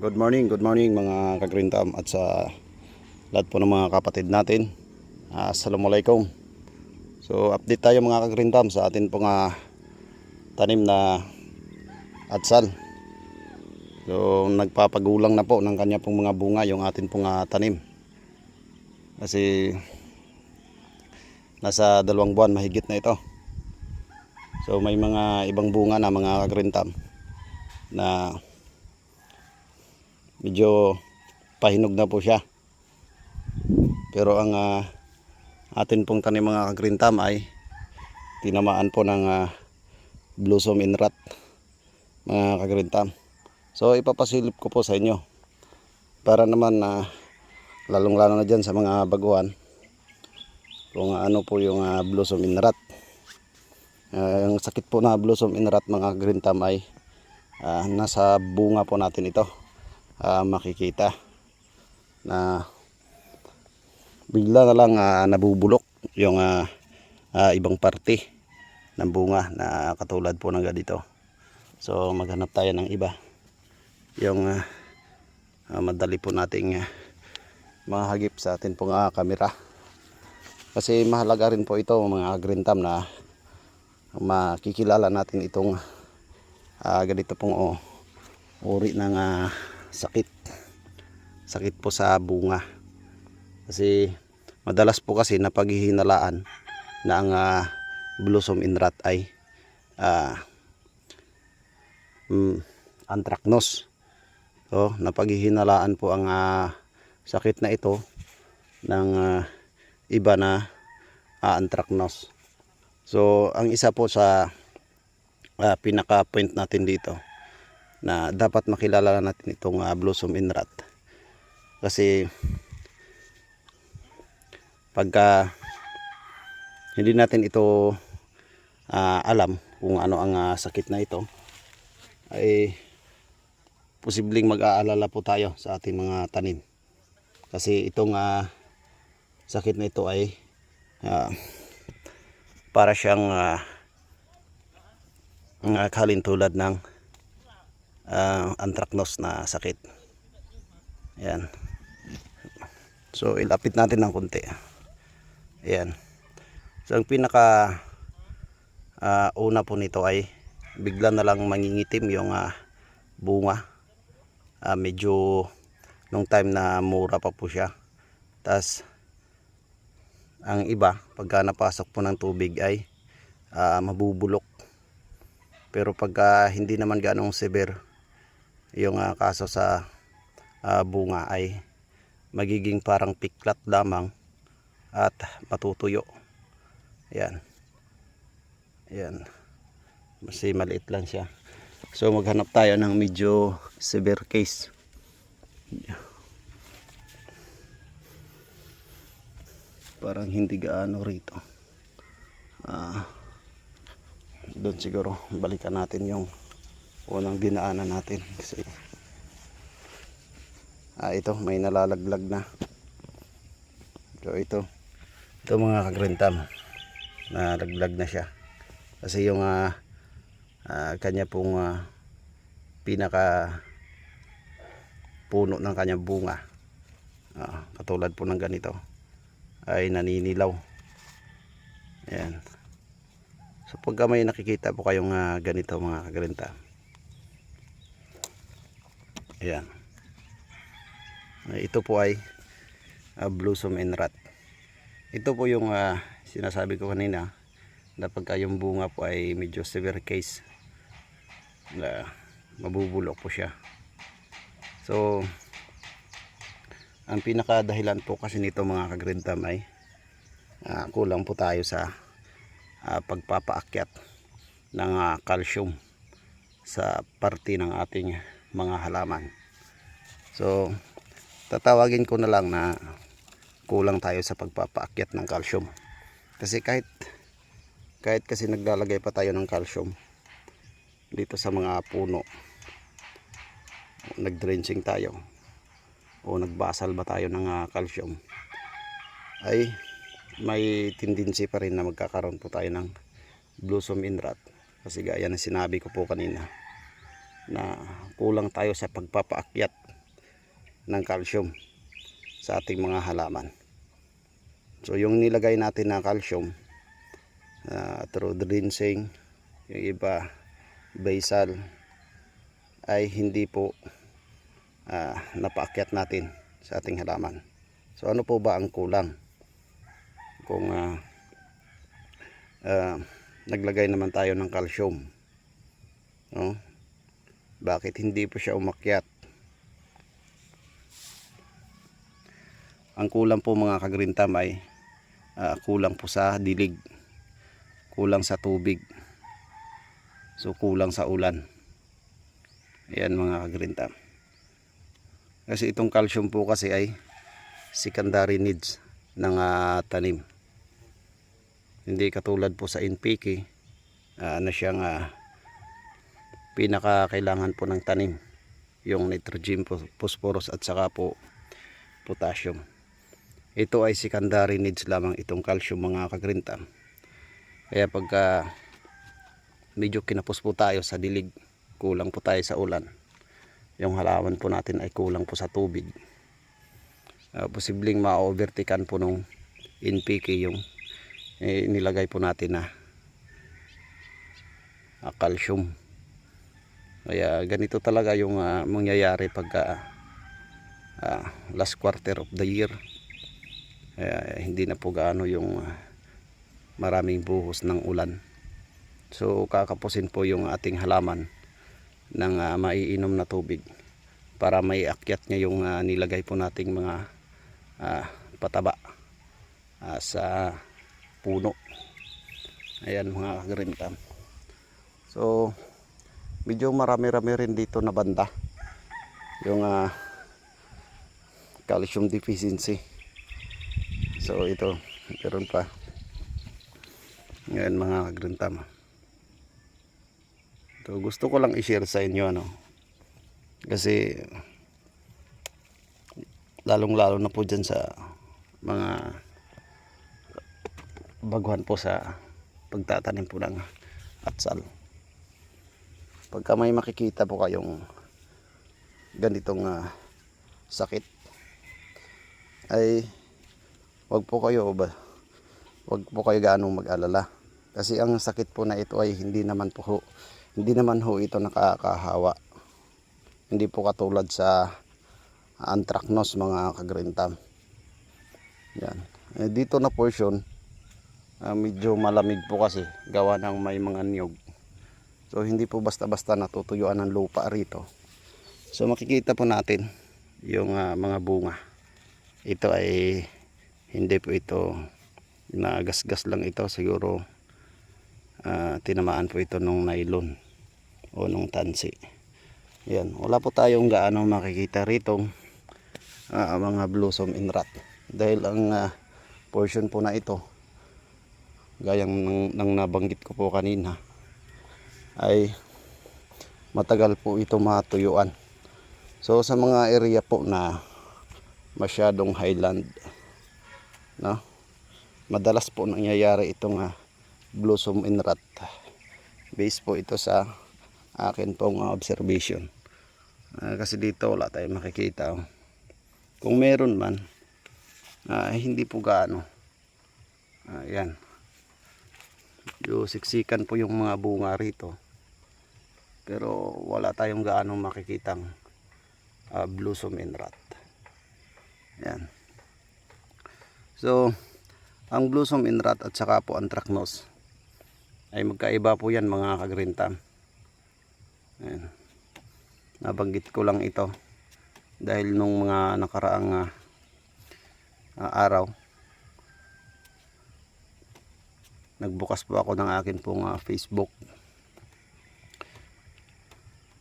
Good morning, good morning mga kagrintam at sa lahat po ng mga kapatid natin. Ah, Assalamualaikum. So update tayo mga kagrintam sa atin pong ah, tanim na atsal. So nagpapagulang na po ng kanya pong mga bunga yung atin pong ah, tanim. Kasi nasa dalawang buwan mahigit na ito. So may mga ibang bunga na mga kagrintam na medyo pahinog na po siya. Pero ang ah, atin pong tanim mga green thumb ay tinamaan po ng ah, blossom in rot mga ka-green thumb. So ipapasilip ko po sa inyo para naman na lalong lalo na dyan sa mga baguhan kung ano po yung ah, blossom in rot. Ah, yung sakit po na blossom in rot mga green thumb ay ah, nasa bunga po natin ito ah, makikita na bigla na lang ah, nabubulok yung ah, ah, ibang parte ng bunga na katulad po ng ganito. So maghanap tayo ng iba. Yung ah, ah, madali po nating ah, mahagip sa atin pong ah, kamera. Kasi mahalaga rin po ito mga green thumb na makikilala natin itong ah, ganito pong oh, uri ng ah, sakit. Sakit po sa bunga. Kasi madalas po kasi napaghihinalaan na ang ah, blossom in rot ay ah, mm, anthracnose so napaghihinalaan po ang ah, sakit na ito ng ah, iba na ah, anthracnose so ang isa po sa ah, pinaka point natin dito na dapat makilala natin itong ah, blossom in rot kasi pagka hindi natin ito ah, alam kung ano ang ah, sakit na ito ay posibleng mag-aalala po tayo sa ating mga tanim. Kasi itong ah, sakit na ito ay ah, para siyang uh, kalintulad ng ah, anthracnose na sakit. Ayan. So ilapit natin ng konti. Ayan. So ang pinaka ah, una po nito ay bigla na lang mangingitim yung ah, bunga. Ah, medyo nung time na mura pa po siya. Tas ang iba pagka napasok po ng tubig ay ah, mabubulok. Pero pagka hindi naman ganong severe yung ah, kaso sa ah, bunga ay magiging parang piklat lamang at matutuyo. Ayan. Ayan. Kasi maliit lang siya. So maghanap tayo ng medyo severe case. Parang hindi gaano rito. Ah, doon siguro balikan natin yung unang dinaanan natin. Kasi ah, ito may nalalaglag na. So ito ito mga kagrintam. Nalaglag na siya. Kasi yung ah, ah, kanya pong ah, pinaka puno ng kanyang bunga ah, katulad po ng ganito ay naninilaw. Ayan. So pagka may nakikita po kayong ah, ganito mga kagrinta ayan. Ay, ito po ay ah, blossom and rot ito po yung ah, sinasabi ko kanina na pagka yung bunga po ay medyo severe case na mabubulok po siya. So ang pinaka dahilan po kasi nito mga kagrintam ay ah, kulang po tayo sa ah, pagpapaakyat ng ah, calcium sa parte ng ating mga halaman. So tatawagin ko na lang na kulang tayo sa pagpapaakyat ng calcium. Kasi kahit kahit kasi naglalagay pa tayo ng calcium dito sa mga puno nag-drenching tayo o nagbasal ba tayo ng ah, calcium ay may tendency pa rin na magkakaroon po tayo ng blossom in rot. Kasi gaya na sinabi ko po kanina na kulang tayo sa pagpapaakyat ng calcium sa ating mga halaman. So yung nilagay natin na calcium uh, through rinsing, yung iba basal ay hindi po uh, napaakyat natin sa ating halaman. So ano po ba ang kulang? Kung uh, uh, naglagay naman tayo ng calcium, no? Bakit hindi po siya umakyat? Ang kulang po mga kagrintam ay ah, kulang po sa dilig, kulang sa tubig, so kulang sa ulan. Ayan mga kagrintam. Kasi itong calcium po kasi ay secondary needs ng ah, tanim. Hindi katulad po sa NPK ah, na siyang ah, pinaka kailangan po ng tanim yung nitrogen, phos- phosphorus at saka po potassium. Ito ay secondary needs lamang itong calcium mga kagrintam. Kaya pagka medyo kinapos po tayo sa dilig, kulang po tayo sa ulan. Yung halaman po natin ay kulang po sa tubig. Uh, posibleng ma-overtikan po nung NPK yung eh, nilagay po natin na calcium. Kaya ganito talaga yung ah, mangyayari pagka ah, last quarter of the year. Kaya hindi na po gaano yung ah, maraming buhos ng ulan. So kakapusin po yung ating halaman ng ah, maiinom na tubig para may akyat niya yung ah, nilagay po nating mga ah, pataba ah, sa puno. Ayan mga kagrintam. So medyo marami-rami rin dito na banda. Yung ah, calcium deficiency. So ito meron pa. Ngayon mga kagrintam so gusto ko lang i-share sa inyo ano. Kasi lalong lalo na po dyan sa mga baguhan po sa pagtatanim po ng atsal pagka may makikita po kayong ganitong ah, sakit ay wag po kayo ba wag po kayo gaano mag-alala. Kasi ang sakit po na ito ay hindi naman po hindi naman ho ito nakakahawa hindi po katulad sa anthracnose mga kagrintam. Yan. Eh, dito na portion ah, medyo malamig po kasi gawa ng may mga niyog So hindi po basta-basta natutuyuan ng lupa rito. So makikita po natin yung ah, mga bunga. Ito ay hindi po ito nagasgas lang ito siguro ah, tinamaan po ito nung nylon o nung tansi. Yan, wala po tayong gaano makikita rito ah, mga blossom in rot. Dahil ang ah, portion po na ito gayang ng, ng nabanggit ko po kanina ay matagal po ito matuyuan. So sa mga area po na masyadong highland no? Madalas po nangyayari itong ah, blossom in rot. Base po ito sa akin pong ah, observation. Ah, kasi dito wala tayong makikita. oh. Kung meron man, ah, hindi po gaano. Ah, yan. Yung siksikan po yung mga bunga rito pero wala tayong gaano makikitang uh, blossom in rot. Yan. So ang blossom in rot at saka po anthracnose ay magkaiba po yan mga kagrintam yan. Nabanggit ko lang ito dahil nung mga nakaraang ah, ah, araw nagbukas po ako ng akin pong ah, Facebook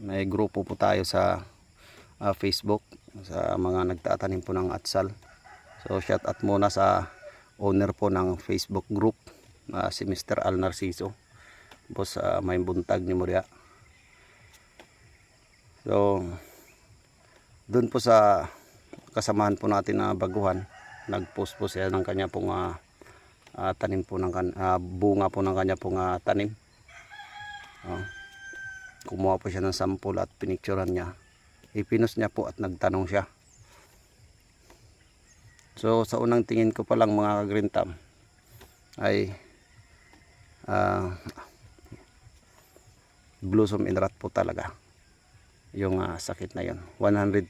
may grupo po tayo sa ah, Facebook sa mga nagtatanim po ng atsal. So shout out muna sa owner po ng Facebook group ah, si Mr. Al Narciso. Boss sa may buntag ni Muria. So doon po sa kasamahan po natin na baguhan nagpost po siya ng kanya pong ah, ah, tanim po ng ah, bunga po ng kanya pong ah, tanim. Oh kumuha po siya ng sample at pinicturean niya. Ipinos niya po at nagtanong siya. So sa unang tingin ko pa lang mga green thumb ay ah, blossom in rot po talaga yung ah, sakit na yon 100%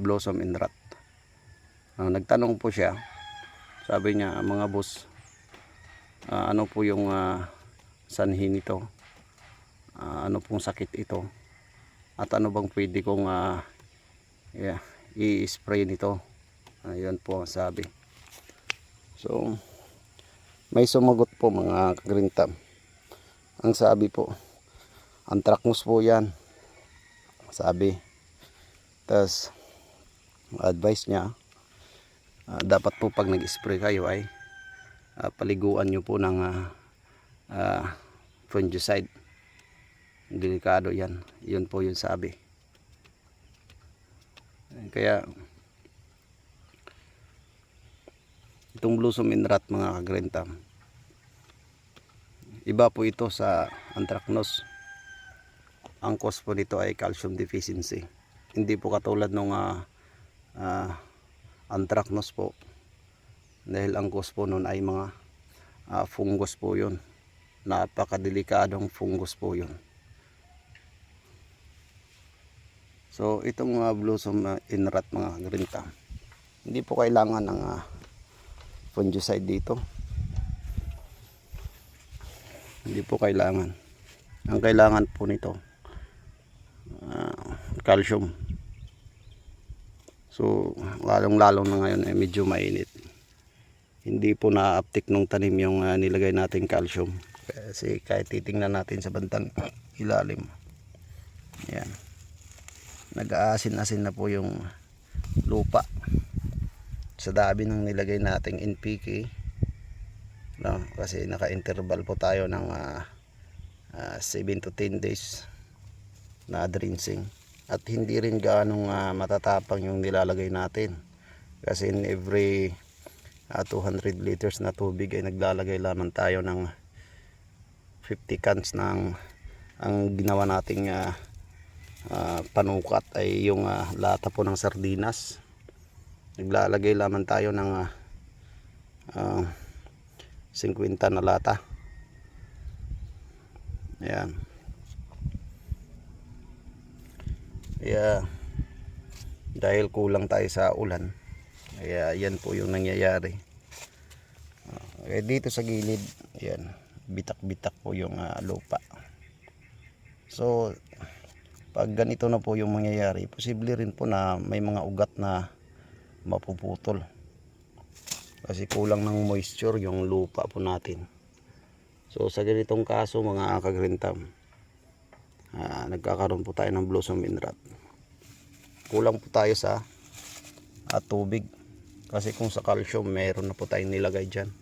blossom in rot. Ah, nagtanong po siya. Sabi niya mga boss ah, ano po yung ah, sanhi nito Ah, ano pong sakit ito? At ano bang pwede kong ah, yeah, i-spray nito? Ayun po ang sabi. So may sumagot po mga green thumb. Ang sabi po anthracnose po yan. Sabi. Tas advice niya ah, dapat po pag nag-spray kayo ay ah, paliguan nyo po ng ah, ah, fungicide delikado yan. Yun po yung sabi. Kaya itong blossom in rot mga kagrenta iba po ito sa anthracnose ang cause po nito ay calcium deficiency. Hindi po katulad ng uh, anthracnose po. Dahil ang cause po nun ay mga ah, fungus po yun. Napakadelikadong fungus po yun so itong mga blossom ah, in rot mga grinta. Hindi po kailangan ng ah, fungicide dito. Hindi po kailangan. Ang kailangan po nito ah, calcium. So lalong lalong na ngayon eh, medyo mainit. Hindi po na-uptick nung tanim yung ah, nilagay nating calcium. Kasi kahit titingnan natin sa bandang ilalim. Yan nag-aasin-asin na po yung lupa. Sa dami ng nilagay nating NPK no? kasi naka-interval po tayo ng ah, ah, 7 to 10 days na drenching. At hindi rin gaanong ah, matatapang yung nilalagay natin. Kasi in every ah, 200 liters na tubig ay naglalagay lamang tayo ng 50 cans ng ang ginawa nating ah, ah, panukat ay yung ah, lata po ng sardinas. Naglalagay lamang tayo ng ah, ah, 50 na lata. Ayan. Kaya dahil kulang tayo sa ulan kaya yan po yung nangyayari. Ah, eh, dito sa gilid ayan bitak-bitak po yung ah, lupa. So pag ganito na po yung mangyayari posible rin po na may mga ugat na mapuputol. Kasi kulang ng moisture yung lupa po natin. So sa ganitong kaso mga kagrintam ah, nagkakaroon po tayo ng blossom in rot. Kulang po tayo sa ah, tubig. Kasi kung sa calcium meron na po tayong nilagay dyan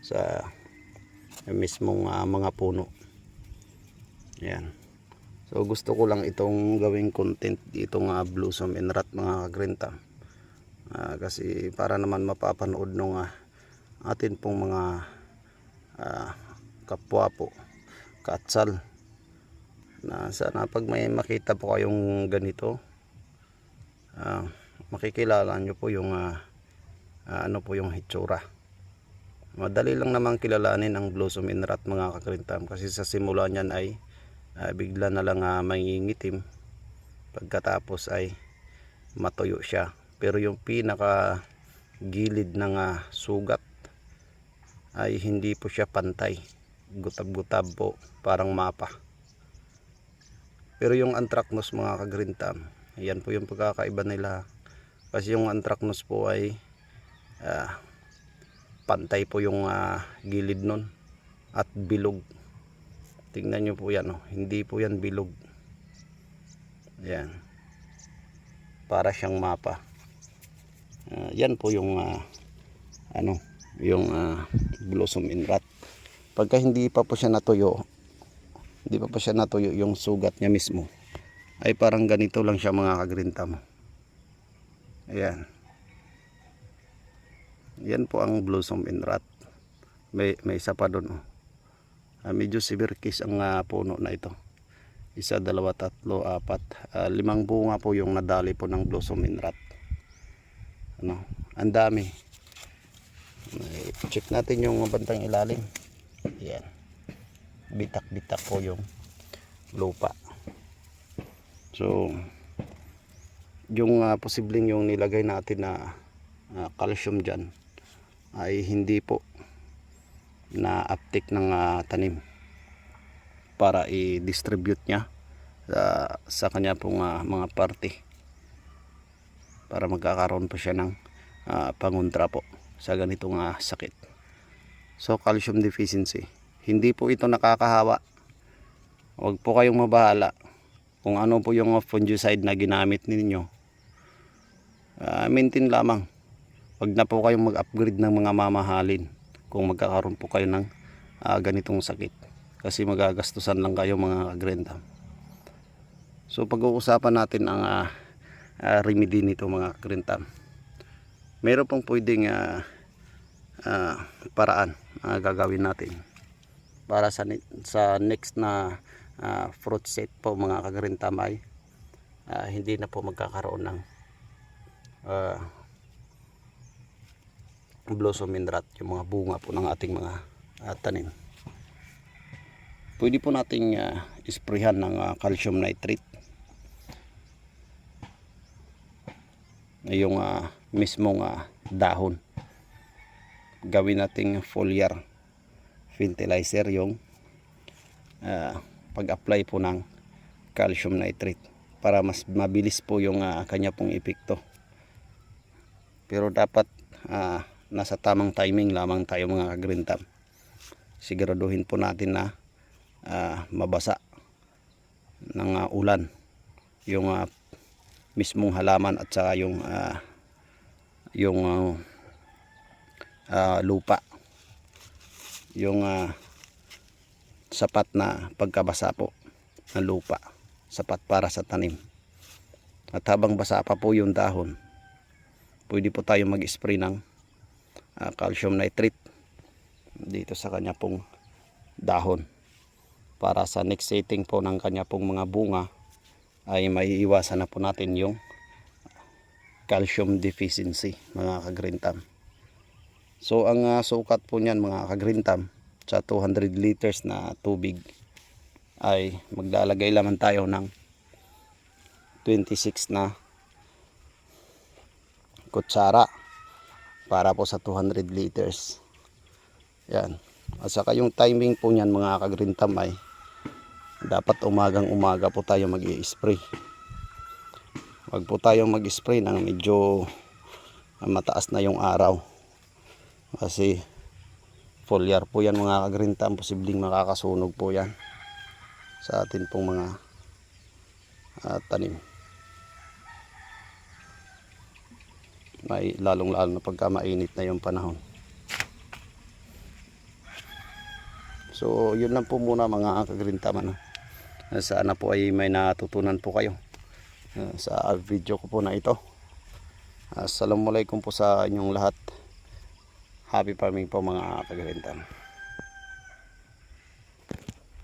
sa mismong ah, mga puno. Yan so gusto ko lang itong gawing content itong uh, blossom in rot mga kagrenta. Ah, kasi para naman mapapanood nung ah, atin pong mga ah, kapwa po katsal na sana pag may makita po kayong ganito ah, makikilala nyo po yung ah, ah, ano po yung hitsura. Madali lang namang kilalanin ang blossom in rot mga kakrintam kasi sa simula niyan ay ah, bigla na lang uh, mangingitim pagkatapos ay matuyo siya. Pero yung pinaka gilid ng ah, sugat ay hindi po siya pantay. Gutab-gutab po parang mapa. Pero yung anthracnose mga kagrintam yan po yung pagkakaiba nila. Kasi yung anthracnose po ay ah, pantay po yung ah, gilid nun at bilog tingnan nyo po yan oh. hindi po yan bilog. Yan para siyang mapa. Ah, yan po yung ah, ano yung ah, blossom in rot. Pagka hindi pa po siya natuyo hindi pa po siya natuyo yung sugat niya mismo ay parang ganito lang siya mga kagrinta mo. Ayan. Yan po ang blossom in rot. May, may isa pa doon oh. Ah, medyo severe case ang ah, puno na ito isa, dalawa, tatlo, apat Ah, limang bunga po yung nadali po ng blossom in rot ano ang dami. Check natin yung bantang ilalim. Yan. Bitak-bitak po yung lupa. So, yung ah, posibleng yung nilagay natin na ah, calcium dyan ay hindi po na uptake ng ah, tanim para i-distribute niya sa, sa kanya pong ah, mga parte para magkakaroon po siya ng ah, pangontra po sa ganitong ah, sakit. So calcium deficiency. Hindi po ito nakakahawa. Huwag po kayong mabahala kung ano po yung fungicide na ginamit ninyo. Ah, maintain lamang. Huwag na po kayong mag-upgrade ng mga mamahalin kung magkakaroon po kayo ng ah, ganitong sakit. Kasi magagastusan lang kayo mga kagrenta. So pag-uusapan natin ang ah, ah, remedy nito mga kagrenta. Meron pong pwedeng ah, ah, paraan na gagawin natin para sa, sa next na ah, fruit set po mga kagrenta may ah, hindi na po magkakaroon ng ah, blossom and rot, yung mga bunga po ng ating mga ah, tanim. Pwede po nating uh, isprayhan ng ah, calcium nitrate. Yung ah, mismong ah, dahon. Gawin nating foliar fertilizer yung ah, pag-apply po ng calcium nitrate para mas mabilis po yung ah, kanya pong epekto. Pero dapat ah, nasa tamang timing lamang tayo mga kagrintam. Siguraduhin po natin na ah, mabasa ng ah, ulan yung ah, mismong halaman at saka yung ah, yung ah, ah, lupa yung ah, sapat na pagkabasa po ng lupa sapat para sa tanim at habang basa pa po yung dahon pwede po tayo mag-spray ng ah, calcium nitrate dito sa kanya pong dahon. Para sa next setting po ng kanya pong mga bunga ay maiiwasan na po natin yung calcium deficiency mga kagrintam. So ang ah, sukat po niyan mga kagrintam sa 200 liters na tubig ay maglalagay lamang tayo ng 26 na kutsara para po sa 200 liters. Yan. At saka yung timing po niyan mga kagrintam ay dapat umagang umaga po tayo mag spray Huwag po tayong mag-spray nang medyo mataas na yung araw. Kasi foliar po yan mga kagrintam. Posibleng makakasunog po yan sa atin pong mga ah, tanim. May lalong lalo na pagka mainit na yung panahon. So yun lang po muna mga kagrintam ano. sana po ay may natutunan po kayo uh, sa video ko po na ito. Assalamualaikum po sa inyong lahat. Happy farming po mga kagrintam